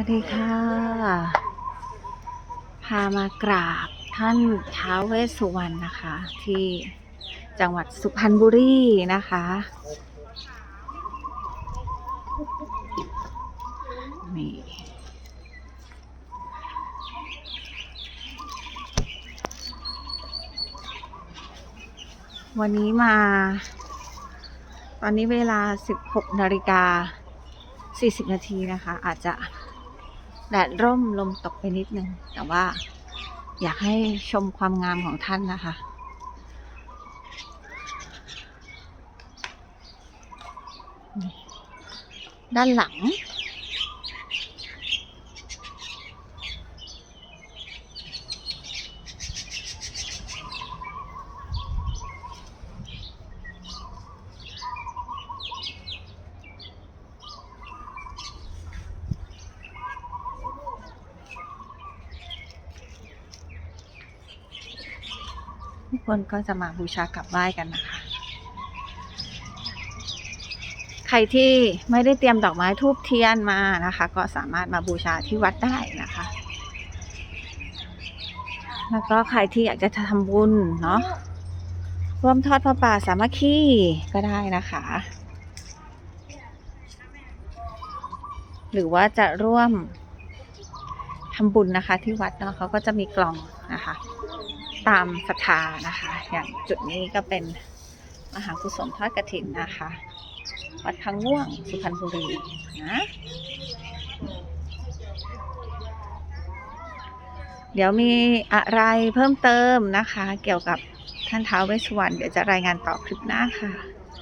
วัสดีค่ะ พามากราบท่านท้าวเวสสุวรรณนะคะ ที่จังหวัดสุพรรณบุรีนะคะ นี่วันนี้มา ตอนนี้เวลา 16นาฬิกา40 นาทีนะคะ อาจจะ แดดร่มลมตกไปนิดนึง แต่ว่าอยากให้ชมความงามของท่านนะคะ ด้านหลัง ทุกคนก็จะมาบูชากลับไหว้กันนะคะ ใครที่ไม่ได้เตรียมดอกไม้ทูบเทียนมานะคะ ก็สามารถมาบูชาที่วัดได้นะคะ แล้วก็ใครที่อยากจะทำบุญเนาะร่วมทอดพระป่าสามัคคีก็ได้นะคะ หรือว่าจะร่วมทำบุญนะคะที่วัดเนาะเขาก็จะมีกล่องนะคะ ตามศรัทธานะคะ อย่างจุดนี้ก็เป็นมหากุศลทอดกระถินนะคะ วัดพังง่วงสุพรรณบุรีนะเดี๋ยวมีอะไรเพิ่มเติมนะคะ เกี่ยวกับท่านท้าวเวสสุวรรณเดี๋ยวจะรายงานต่อคลิปหน้าค่ะ